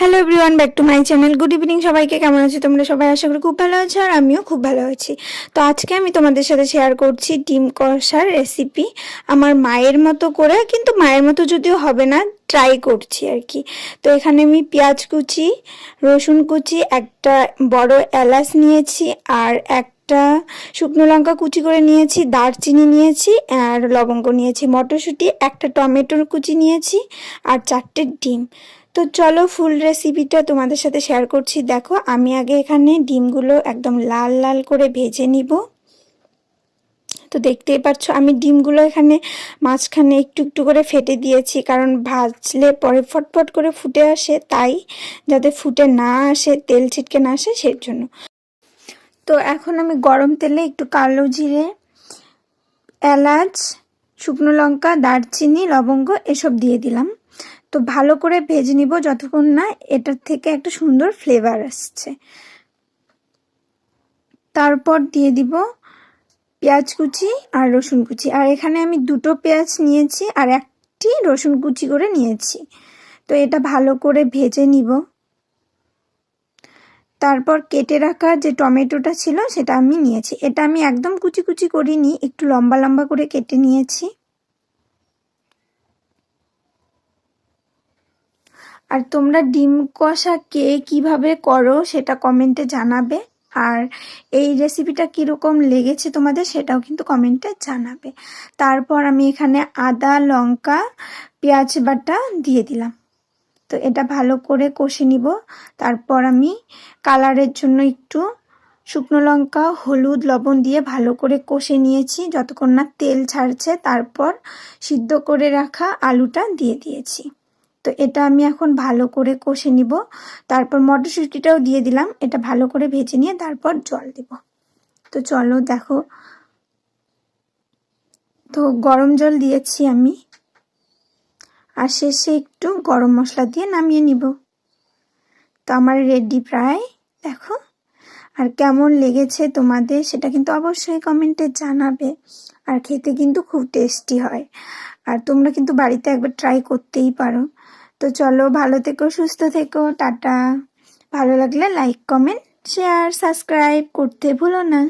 Hello everyone back to my channel good evening সবাইকে, কেমন আছো তোমরা? সবাই আশা করি খুব ভালো আছো আর আমিও খুব ভালো আছি। তো আজকে আমি তোমাদের সাথে শেয়ার করছি ডিম কষার রেসিপি আমার মায়ের মতো করে, কিন্তু মায়ের মতো যদিও হবে না ট্রাই করছি আর কি। তো এখানে আমি পেঁয়াজ কুচি, রসুন কুচি, একটা বড় এলাচ নিয়েছি আর একটা শুকনো লঙ্কা কুচি করে নিয়েছি, দারচিনি নিয়েছি আর লবঙ্গ নিয়েছি, মটরশুঁটি, একটা টমেটোর কুচি নিয়েছি আর চারটে ডিম। তো চলো ফুল রেসিপিটা তোমাদের সাথে শেয়ার করছি। দেখো, আমি আগে এখানে ডিমগুলো একদম লাল লাল করে ভেজে নিব। তো দেখতেই পাচ্ছ, আমি ডিমগুলো এখানে মাঝখানে একটু একটু করে ফেটে দিয়েছি, কারণ ভাজলে পরে ফটফট করে ফুটে আসে, তাই যাতে ফুটে না আসে, তেল ছিটকে না আসে সেই জন্য তো এখন আমি গরম তেলে একটু কালো জিরে, এলাচ, শুকনো লঙ্কা, দারচিনি, লবঙ্গ, এসব দিয়ে দিলাম। তো ভালো করে ভেজে নিব যতক্ষণ না এটার থেকে একটা সুন্দর ফ্লেভার আসছে। তারপর দিয়ে দিব পেঁয়াজ কুচি আর রসুন কুচি। আর এখানে আমি দুটো পেঁয়াজ নিয়েছি আর একটি রসুন কুচি করে নিয়েছি। তো এটা ভালো করে ভেজে নিব। তারপর কেটে রাখা যে টমেটোটা ছিল সেটা আমি নিয়েছি। এটা আমি একদম কুচি কুচি করিনি, একটু লম্বা লম্বা করে কেটে নিয়েছি। আর তোমরা ডিম কষা কে কীভাবে করো সেটা কমেন্টে জানাবে। আর এই রেসিপিটা কীরকম লেগেছে তোমাদের সেটাও কিন্তু কমেন্টে জানাবে। তারপর আমি এখানে আদা, লঙ্কা, পেঁয়াজ বাটা দিয়ে দিলাম। তো এটা ভালো করে কষে নিব। তারপর আমি কালারের জন্য একটু শুকনো লঙ্কা, হলুদ, লবণ দিয়ে ভালো করে কষে নিয়েছি। যতক্ষণ না তেল ছাড়ছে, তারপর সিদ্ধ করে রাখা আলুটা দিয়ে দিয়েছি। তো এটা আমি এখন ভালো করে কষে নিব। তারপর মটরশুঁটিটাও দিয়ে দিলাম। এটা ভালো করে ভেজে নিয়ে তারপর জল দিব। তো চলো দেখো। তো গরম জল দিয়েছি আমি। আর শেষে একটু গরম মশলা দিয়ে নামিয়ে নিব। তো আমার রেডি প্রায়, দেখো। আর কেমন লেগেছে তোমাদের সেটা কিন্তু অবশ্যই কমেন্টে জানাবে। আর খেতে কিন্তু খুব টেস্টি হয়। আর তোমরা কিন্তু বাড়িতে একবার ট্রাই করতেই পারো। তো চলো, ভালো থেকো, সুস্থ থেকো, টাটা। ভালো লাগলে লাইক কমেন্ট শেয়ার সাবস্ক্রাইব করতে ভুলো না।